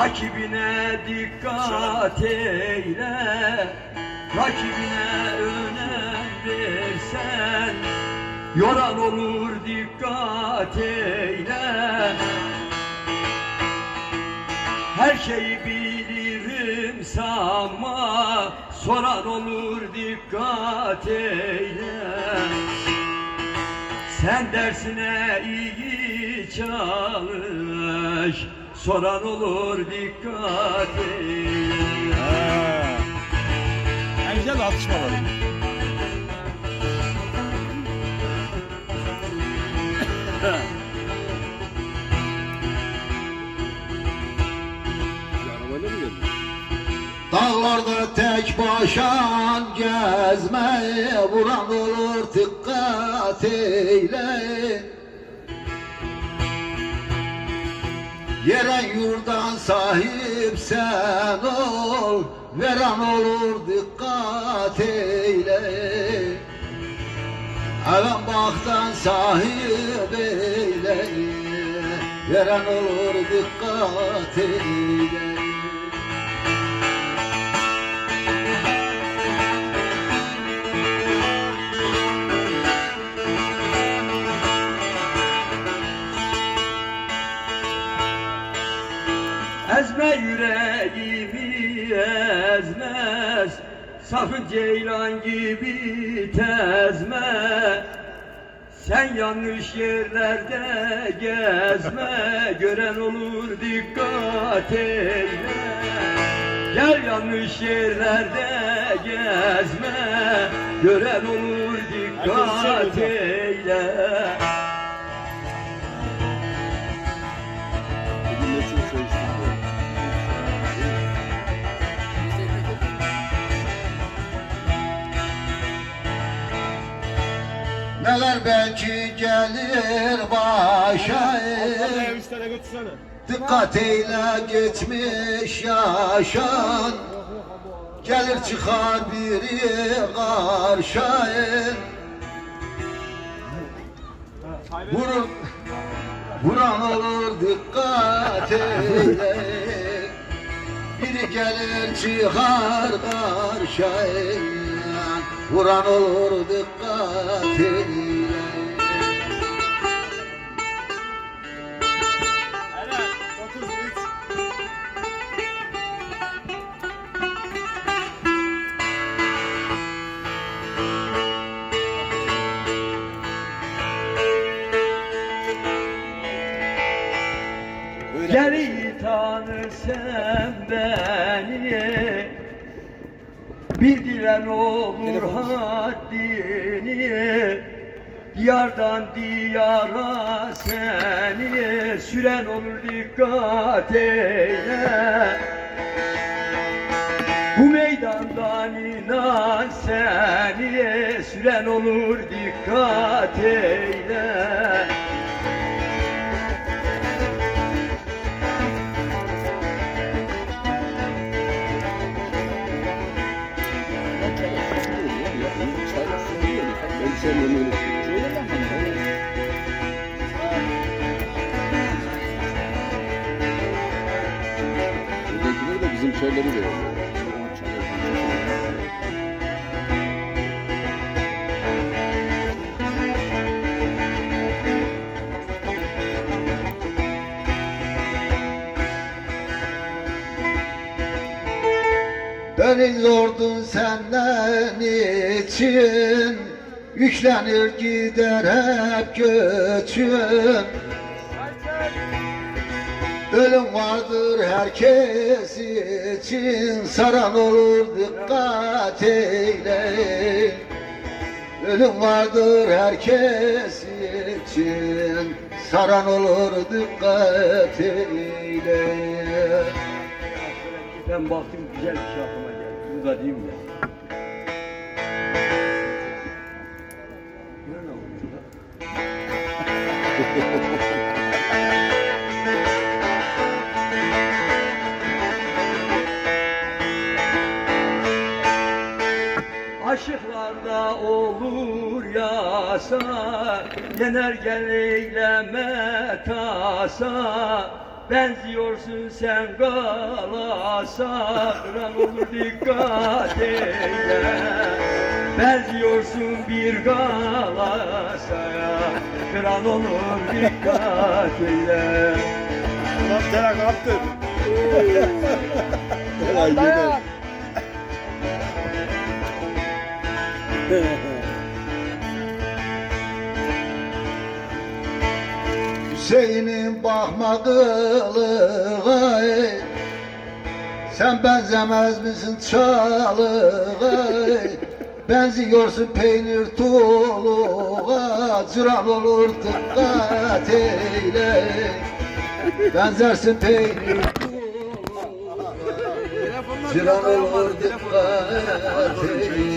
Rakibine dikkat eyle. Rakibine önem versen Yoran olur dikkat eyle. Her şeyi bilirim sanma Soran olur dikkat eyle. Sen dersine iyi çalış Soran olur dikkat Ha. En güzel atışmaları. Dağlarda tek başan gezmeye vuran olur dikkat eyle Yere yurdan sahip sen ol Veren olur dikkat eyle. Evin baktan sahip eyle Veren olur dikkat eyle Sakın ceylan gibi tezme. Sen yanlış yerlerde gezme. Gören olur dikkat eyle Gel yanlış yerlerde gezme. Gören olur dikkat eyle Neler belki gelir başa. Dikkat eyle geçmiş yaşan. Gelir çıkar biri karşıya Vurun Vuran olur dikkat eyle. Biri gelir çıkar karşıya Vuran olur dikkat eyle Evet, 33. Öyle. Gel iyi tanı sen beni Bildiren olur haddini Diyardan diyara seni Süren olur dikkat eyle. Bu meydandan inan seni Süren olur dikkat eyle Sevmiyorum öyle senden için Yüklenir gider hep göçün Ölüm vardır herkes için. Saran olur dikkat eyle Ölüm vardır herkes için. Saran olur dikkat eyle Ben baktım güzel bir şey aklıma geldi. Diyeyim ya. Aşıklarda olur yasa Yener gel eyleme tasa. Benziyorsun sen galasa Kıran olur dikkat eyle. Benziyorsun bir galasaya Kıran olur dikkat eyle. Lan tela kaptır. Tela gider. Hüseyin'in bakma. Sen benzemez misin çalığa. Benziyorsun peynir tuluğa Cıran olur dikkat eyle Benzersin peynir tuluğa Cıran olur dikkat eyle